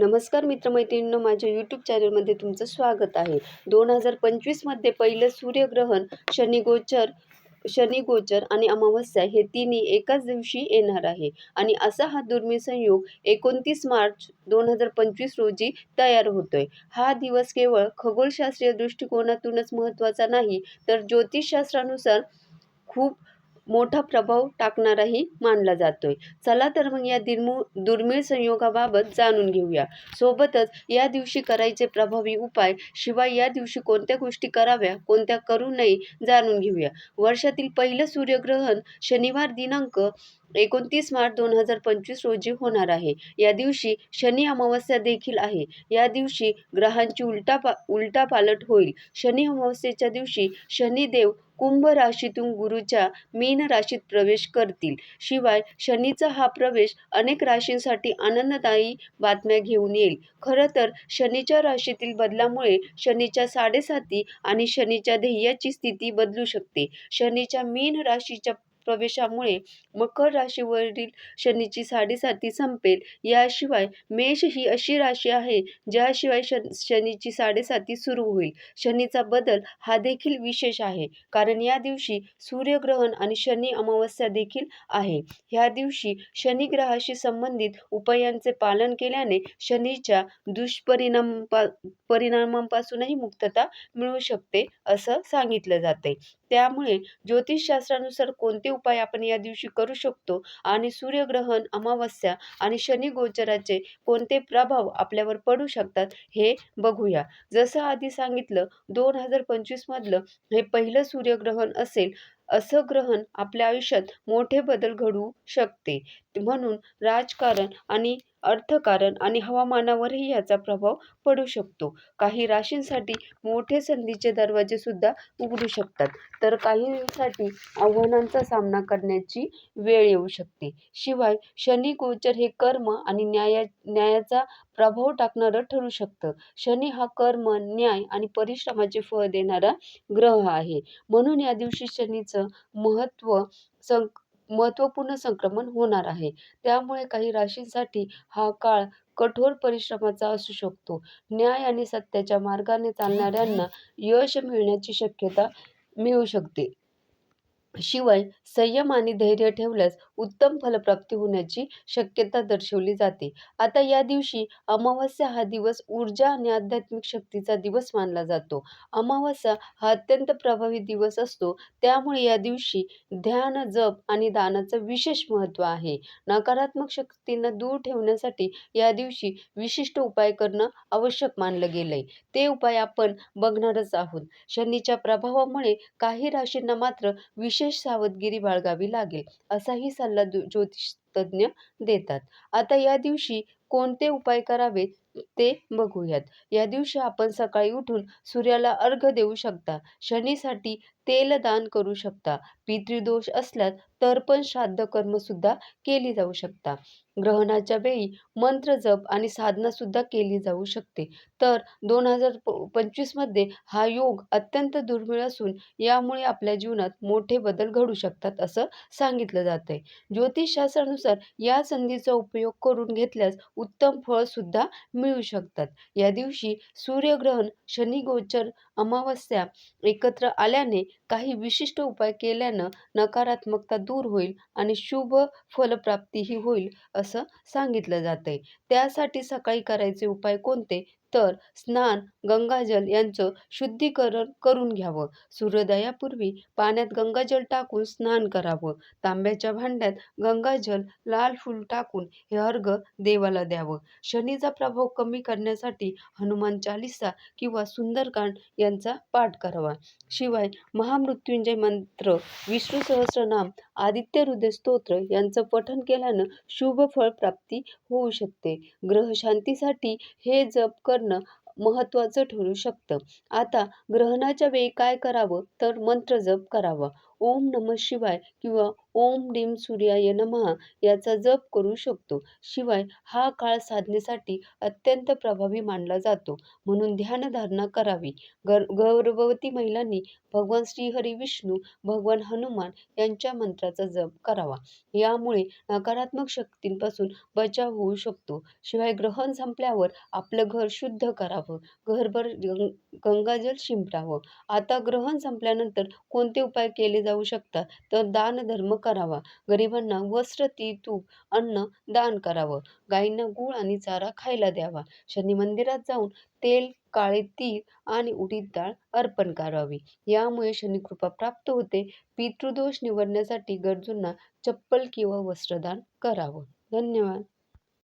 नमस्कार मित्रमैत्रिणींनो माझ्या यूट्यूब चॅनलमध्ये तुमचं स्वागत आहे. दोन हजार पंचवीसमध्ये पहिलं सूर्यग्रहण शनिगोचर शनिगोचर आणि अमावस्या हे तिन्ही एकाच दिवशी येणार आहे. आणि असा हा दुर्मिळ संयोग एकोणतीस मार्च दोन हजार पंचवीस रोजी तयार होतोय. हा दिवस केवळ खगोलशास्त्रीय दृष्टिकोनातूनच महत्त्वाचा नाही तर ज्योतिषशास्त्रानुसार खूप मोठा प्रभाव टाकणाराही मानला जातोय. चला तर मग या दिर्मू दुर्मिळ संयोगाबाबत जाणून घेऊया. सोबतच या दिवशी करायचे प्रभावी उपाय शिवाय या दिवशी कोणत्या गोष्टी कराव्या कोणत्या करू नये जाणून घेऊया. वर्षातील पहिलं सूर्यग्रहण शनिवार दिनांक एकोणतीस मार्च दोन हजार पंचवीस रोजी होणार आहे. या दिवशी शनी अमावस्या देखील आहे. या दिवशी ग्रहांची उलटा पा उलटा पालट होईल. शनी अमावस्येच्या दिवशी शनिदेव कुंभ राशीतून गुरुच्या मीन राशीत प्रवेश करतील. शिवाय शनीचा हा प्रवेश अनेक राशींसाठी आनंददायी बातम्या घेऊन येईल. खरं तर शनीच्या राशीतील बदलामुळे शनीच्या साडेसाती आणि शनीच्या ध्येयाची स्थिती बदलू शकते. शनीच्या मीन राशीच्या प्रवेशामुळे मकर राशीवरील शनीची साडेसाती संपेल. याशिवाय मेष ही अशी राशी आहे ज्याशिवाय शन शनीची साडेसाती सुरू होईल. शनीचा बदल हा देखील विशेष आहे कारण या दिवशी सूर्यग्रहण आणि शनी अमावस्या देखील आहे. ह्या दिवशी शनिग्रहाशी संबंधित उपायांचे पालन केल्याने शनीच्या दुष्परिणामपा परिणामांपासूनही मुक्तता मिळू शकते असं सांगितलं जाते त्यामुळे ज्योतिषशास्त्रानुसार कोणते उपाय आपण या दिवशी करू शकतो? आणि सूर्यग्रहण अमावस्या आणि शनी गोचराचे कोणते प्रभाव आपल्यावर पडू शकतात हे बघूया. जसं आधी सांगितलं दोन हजार पंचवीसमधलं हे पहिलं सूर्यग्रहण असेल असं ग्रहण आपल्या आयुष्यात मोठे बदल घडवू शकते. म्हणून राजकारण आणि अर्थकारण आणि हवामानावरही याचा प्रभाव पडू शकतो. काही राशींसाठी मोठे संधीचे दरवाजे सुद्धा उघडू शकतात. तर काहींसाठी आव्हानांचा सामना करण्याची वेळ येऊ शकते. शिवाय शनी गोचर हे कर्म आणि न्याया न्यायाचा प्रभाव टाकणारं ठरू शकतं. शनी हा कर्म न्याय आणि परिश्रमाचे फळ देणारा ग्रह आहे. म्हणून या दिवशी शनीचं महत्त्व सं महत्त्वपूर्ण संक्रमण होणार आहे. त्यामुळे काही राशींसाठी हा काळ कठोर परिश्रमाचा असू शकतो. न्याय आणि सत्याच्या मार्गाने चालणाऱ्यांना यश मिळण्याची शक्यता मिळू शकते. शिवाय संयम आणि धैर्य ठेवल्यास उत्तम फलप्राप्ती होण्याची शक्यता दर्शवली जाते. आता या दिवशी अमावस्या हा दिवस ऊर्जा आणि आध्यात्मिक शक्तीचा दिवस मानला जातो. अमावस्या हा अत्यंत प्रभावी दिवस असतो. त्यामुळे या दिवशी ध्यान जप आणि दानाचं विशेष महत्त्व आहे. नकारात्मक शक्तींना दूर ठेवण्यासाठी या दिवशी विशिष्ट उपाय करणं आवश्यक मानलं गेलंय. ते उपाय आपण बघणारच आहोत. शनीच्या प्रभावामुळे काही राशींना मात्र विशेष सावधगिरी बाळगावी लागेल असाही सल्ला ज्योतिष तज्ज्ञ देतात. आता या दिवशी कोणते उपाय करावेत ते बघूयात. या दिवशी आपण सकाळी उठून सूर्याला अर्घ देऊ शकता. शनीसाठी तेल दान करू शकता. पितृदोष असल्यास तर्पण श्राद्ध कर्मसुद्धा केली जाऊ शकता. ग्रहणाच्या वेळी मंत्र जप आणि साधनासुद्धा केली जाऊ शकते. तर दोन हजार पंचवीसमध्ये हा योग अत्यंत दुर्मिळ असून यामुळे आपल्या जीवनात मोठे बदल घडू शकतात असं सांगितलं जात आहे ज्योतिषशास्त्रानुसार या संधीचा उपयोग करून घेतल्यास उत्तम फळ सुद्धा मिळू शकतात. या दिवशी सूर्यग्रहण शनिगोचर अमावस्या एकत्र आल्याने काही विशिष्ट उपाय केल्यानं नकारात्मकता दूर होईल आणि शुभ फलप्राप्तीही होईल असं सांगितलं जातंय. त्यासाठी सकाळी करायचे उपाय कोणते? तर स्नान गंगाजल यांचं शुद्धीकरण करून घ्यावं. सूर्योदयापूर्वी पाण्यात गंगाजल टाकून स्नान करावं. तांब्याच्या भांड्यात गंगाजल लाल फूल टाकून हे अर्घ देवाला द्यावं. शनीचा प्रभाव कमी करण्यासाठी हनुमान चालिसा किंवा सुंदरकांड यांचा पाठ करावा. शिवाय महामृत्युंजय मंत्र विष्णू सहस्रनाम आदित्य हृदयस्तोत्र यांचं पठन केल्यानं शुभ फळ प्राप्ती होऊ शकते. ग्रह शांतीसाठी हे जप करणं महत्त्वाचं ठरू शकतं आता ग्रहणाच्या वेळी काय करावं तर मंत्र जप करावा ओम नमः शिवाय किंवा ओम डीम सूर्याय नमः याचा जप करू शकतो. शिवाय हा काळ साधनेसाठी अत्यंत प्रभावी मानला जातो म्हणून ध्यानधारणा करावी. गर गर्भवती महिलांनी भगवान श्रीहरी विष्णू, भगवान हनुमान यांच्या मंत्राचा जप करावा. यामुळे नकारात्मक शक्तींपासून बचाव होऊ शकतो. शिवाय ग्रहण संपल्यावर आपलं घर शुद्ध करावं, घरभर गंगाजल शिंपडावं. आता ग्रहण संपल्यानंतर कोणते उपाय केले जाऊ शकतात तर दानधर्म करावा. गरिबांना वस्त्र, ती तूप, अन्न दान करावं. गायींना गूळ आणि चारा खायला द्यावा. शनी मंदिरात जाऊन तेल, काळे तीळ आणि उडीद डाळ अर्पण करावी. यामुळे शनिकृपा प्राप्त होते. पितृदोष निवडण्यासाठी गरजूंना चप्पल किंवा वस्त्रदान करावं. धन्यवाद.